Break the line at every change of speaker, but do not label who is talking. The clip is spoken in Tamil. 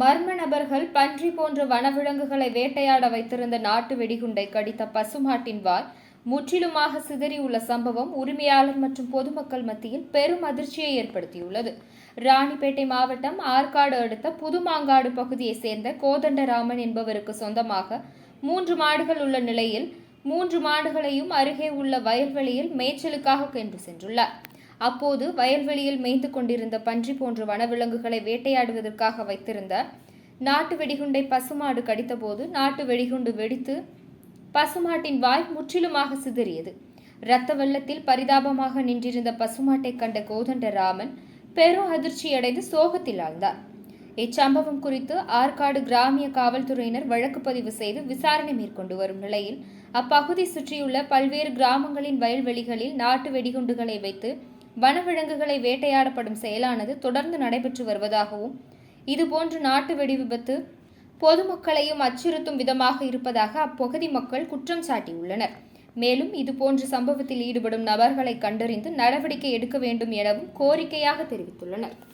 மர்ம நபர்கள் பன்றி போன்ற வனவிலங்குகளை வேட்டையாட வைத்திருந்த நாட்டு வெடிகுண்டை கடித்த பசுமாட்டின் வாய் முற்றிலுமாக சிதறியுள்ள சம்பவம் உரிமையாளர் மற்றும் பொதுமக்கள் மத்தியில் பெரும் அதிர்ச்சியை ஏற்படுத்தியுள்ளது. ராணிப்பேட்டை மாவட்டம் ஆற்காடு அடுத்த புதுமாங்காடு பகுதியைச் சேர்ந்த கோதண்டராமன் என்பவருக்கு சொந்தமாக மூன்று மாடுகள் உள்ள நிலையில் மூன்று மாடுகளையும் அருகே உள்ள வயல்வெளியில் மேய்ச்சலுக்காக கொண்டு சென்றுள்ளார். அப்போது வயல்வெளியில் மேய்ந்து கொண்டிருந்த பன்றி போன்ற வனவிலங்குகளை வேட்டையாடுவதற்காக வைத்திருந்த நாட்டு வெடிகுண்டை பசுமாடு கடித்தபோது நாட்டு வெடிகுண்டு வெடித்து பசுமாட்டின் வாய் முற்றிலுமாக சிதறியது. இரத்த வெள்ளத்தில் பரிதாபமாக நின்றிருந்த பசுமாட்டை கண்ட கோதண்டராமன் பெரும் அதிர்ச்சியடைந்து சோகத்தில் ஆழ்ந்தார். இச்சம்பவம் குறித்து ஆற்காடு கிராமிய காவல்துறையினர் வழக்கு பதிவு செய்து விசாரணை மேற்கொண்டு வரும் நிலையில் அப்பகுதி சுற்றியுள்ள பல்வேறு கிராமங்களின் வயல்வெளிகளில் நாட்டு வெடிகுண்டுகளை வைத்து வனவிலங்குகளை வேட்டையாடப்படும் செயலானது தொடர்ந்து நடைபெற்று வருவதாகவும் இதுபோன்று நாட்டு வெடி விபத்து பொதுமக்களையும் அச்சுறுத்தும் விதமாக இருப்பதாக அப்பகுதி மக்கள் குற்றம் சாட்டியுள்ளனர். மேலும் இதுபோன்ற சம்பவத்தில் ஈடுபடும் நபர்களை கண்டறிந்து நடவடிக்கை எடுக்க வேண்டும் எனவும் கோரிக்கையாக தெரிவித்துள்ளனர்.